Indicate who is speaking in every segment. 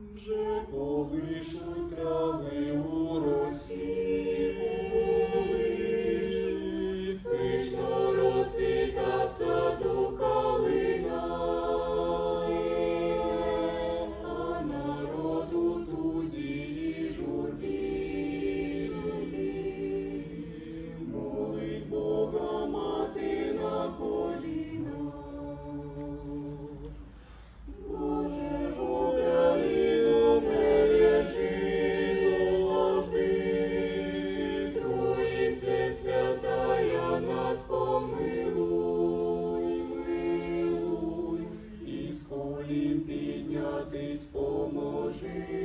Speaker 1: вже колишуть трави у ним піднятись поможи.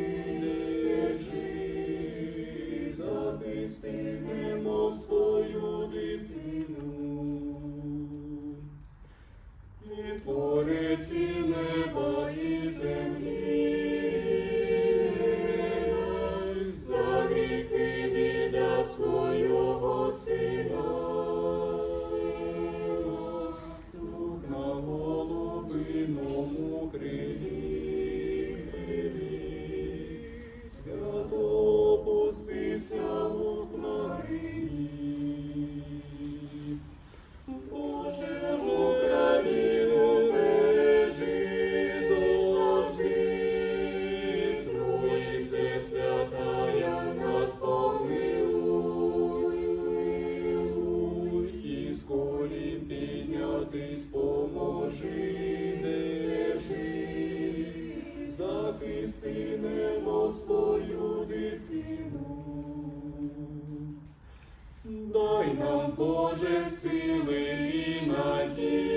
Speaker 1: Kukrini. Христинемо свою дитину, дай нам Боже сили і надії.